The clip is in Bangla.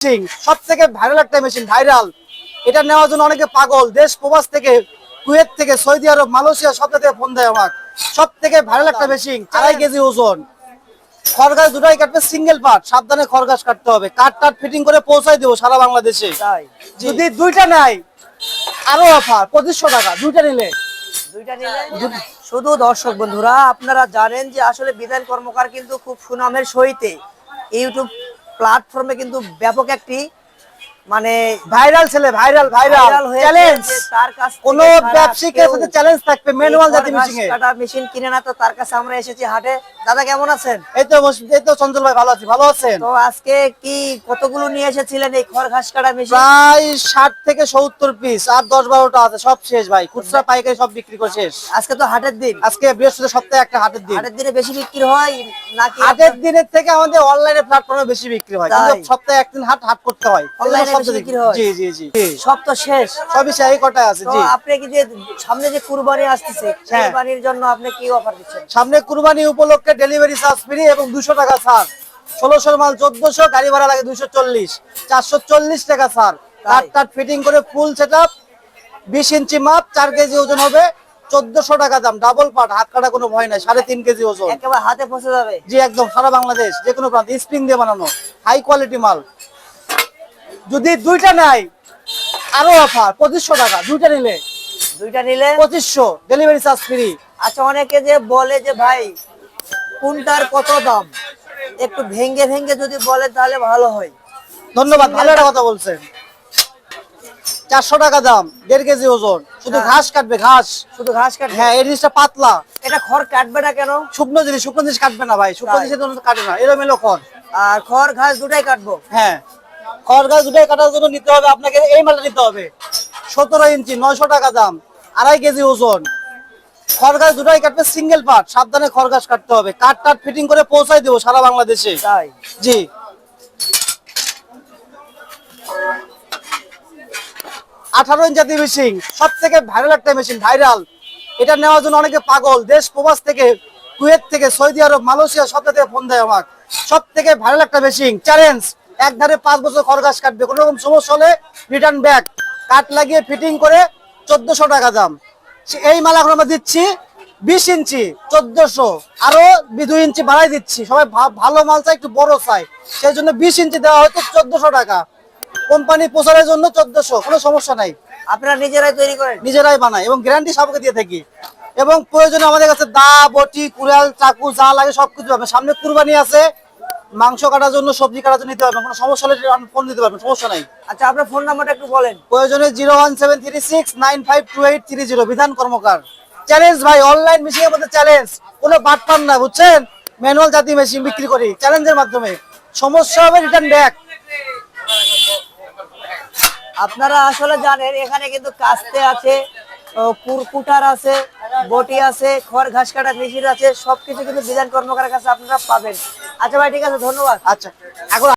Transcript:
মেশিন সব থেকে ভাইরাল একটা মেশিন ভাইরাল এটা নেওয়ার জন্য অনেকে পাগল। দেশ প্রবাস থেকে কুয়েত থেকে সৌদি আরব মালয়েশিয়া সব থেকে ফোন দেয় আমার সব থেকে ভাইরাল একটা মেশিন আড়াই কেজি ওজন। খরগাছ দুটাই কাটবে সিঙ্গেল পার্ট সাবধানে খরগাছ কাটতে হবে। কাট টাট ফিটিং করে পৌঁছাই দেবো সারা বাংলাদেশে। তাই। যদি দুইটা নাই আরও অফার পঁচিশশো টাকা দুইটা নিলে। দুইটা নিলে? শুধু দর্শক বন্ধুরা আপনারা জানেন যে আসলে বিধান কর্মকার কিন্তু খুব সুনামের সহিতে ইউটিউব প্ল্যাটফর্মে কিন্তু ব্যাপক একটি মানে ভাইরাল ছেলে ভাইরাল ভাইরাল। চ্যালেঞ্জ তার কাছ কোন ছাড়া ব্যবসায়িকের সাথে চ্যালেঞ্জ থাকবে ম্যানুয়াল জাতি মেশিনে কাটা মেশিন কিনে না তো তার কাছে আমরা এসেছি হাটে। দাদা কেমন আছেন? এই তো এই তো চঞ্চল ভাই ভালো আছি। ভালো আছেন? তো আজকে কি কতগুলো নিয়ে এসেছিলেন এই খড় ঘাস কাটা মেশিন প্রায় ষাট থেকে সত্তর পিস আর দশ বারোটা আছে সব শেষ ভাই। খুচরা পাইকারি সব বিক্রি করে শেষ। আজকে তো হাটের দিন। আজকে বৃহস্পতি সপ্তাহে একটা হাটের দিন। হাটের দিনে বেশি বিক্রি হয় নাকি হাটের দিনের থেকে আমাদের অনলাইনে প্ল্যাটফর্মে বেশি বিক্রি হয়। কিন্তু সপ্তাহে একদিন হাট হাট করতে হয়। এ সব বেশি বিক্রি হয়? জি জি জি। জি। সব তো শেষ। সবই সেই কটায় আছে জি। আপনি কি যে সামনে যে কুরবানি আসতেছে। কুরবানির জন্য আপনি কি অফার দিচ্ছেন? সামনে কুরবানি উপলক্ষে ডেলিভারি চার্জ ফ্রি এবং দুশো টাকা ছাড়। ষোলোশোর মাল চোদ্দশো গাড়ি ভাড়া লাগে দুশো চল্লিশ। চারশো চল্লিশ টাকা ছাড়। কাট টাট ফিটিং করে ফুল সেট আপ বিশ ইঞ্চি মাপ চার কেজি ওজন হবে চোদ্দশো টাকা দাম ডাবল পাট হাত কাটা কোনো ভয় নাই সাড়ে তিন কেজি ওজন। একেবারে হাতে পৌঁছে যাবে। জি একদম সারা বাংলাদেশ যে কোনো প্রান্ত স্প্রিং দিয়ে বানানো হাই কোয়ালিটি মাল। যদি দুইটা নাই আরও অফার পঁচিশশো টাকা দুইটা নিলে। দুইটা নিলে? পঁচিশশো ডেলিভারি চার্জ ফ্রি আচ্ছা অনেকে যে বলে যে ভাই কোনটার কত দাম? একটু ভেঙ্গে ভেঙ্গে যদি বলে তাহলে ভালো হয়। ধন্যবাদ ভালো একটা কথা বলছেন। চারশো টাকা দাম দেড় কেজি ওজন। শুধু হ্যাঁ। ঘাস কাটবে ঘাস। শুধু ঘাস কাটবে? হ্যাঁ এই জিনিসটা পাতলা। এটা খড় কাটবে না কেন? শুকনো জিনিস শুকনো জিনিস কাটবে না ভাই শুকনো জিনিস জিনিসের জন্য কাটে না এরম এলো খড়। আর খড় ঘাস দুটাই কাটবো? হ্যাঁ। খড় গাছ দুটাই কাটার জন্য নিতে হবে আপনাকে এই মালটা নিতে হবে। সতেরো ইঞ্চি নয়শো টাকা দাম আড়াই কেজি ওজন। খড় গাছ দুটাই কাটবে সিঙ্গেল পার্ট সাবধানে খড় গাছ কাটতে হবে। কাট টাট ফিটিং করে পৌঁছাই দেবো সারা বাংলাদেশে। তাই? জি। আঠারো ইঞ্চ জাতীয় মেশিন সব থেকে ভাইরাল একটা মেশিন ভাইরাল এটা নেওয়ার জন্য অনেকে পাগল। দেশ প্রবাস থেকে কুয়েত থেকে সৌদি আরব মালয়েশিয়া সব থেকে ফোন দেয় আমার সব থেকে ভাইরাল একটা মেশিন চ্যালেঞ্জ এক ধারে পাঁচ বছর খরগাছ কাটবে। কোনো রকম সমস্যা হলে রিটার্ন ব্যাক কাট লাগিয়ে ফিটিং করে চোদ্দশো টাকা দাম। এই মাল এখন আমরা দিচ্ছি বিশ ইঞ্চি চোদ্দশো। আরও দুই ইঞ্চি বাড়াই দিচ্ছি। সবাই ভালো মাল চাই একটু বড় চাই সেই জন্য বিশ ইঞ্চি দেওয়া হচ্ছে চোদ্দশো টাকা। কোম্পানি প্রচারের জন্য চোদ্দশো। কোনো সমস্যা নাই। আপনারা নিজেরাই তৈরি করেন। নিজেরাই বানাই এবং গ্যারান্টি সবকে দিয়ে থাকি। এবং প্রয়োজনে আমাদের কাছে দা বটি কুড়াল চাকু যা লাগে সবকিছু পাবেন। সামনে কুরবানি আছে। মাংস কাটার জন্য সবজি কাটার জন্য নিতে পারবেন। কোনো সমস্যা হলে ফোন দিতে পারবেন সমস্যা নাই। আচ্ছা আপনার ফোন নাম্বারটা একটু বলেন। প্রয়োজনে zero one seven three six nine five two eight three zero Bidhan Karmakar. Challenge ভাই অনলাইন মেশিন এর মধ্যে চ্যালেঞ্জ। কোনো বাট পান না বুঝছেন? ম্যানুয়াল জাতীয় মেশিন বিক্রি করি চ্যালেঞ্জের মাধ্যমে। সমস্যা হবে রিটার্ন ব্যাক আপনারা আসলে জানেন এখানে কিন্তু কাস্তে আছে ও, কুর- কুটার আছে বটি আছে খড় ঘাস কাটার মেশিন আছে সবকিছু কিন্তু বিধান কর্মকারের কাছে আপনারা পাবেন। আচ্ছা ভাই ঠিক আছে ধন্যবাদ। আচ্ছা। এখন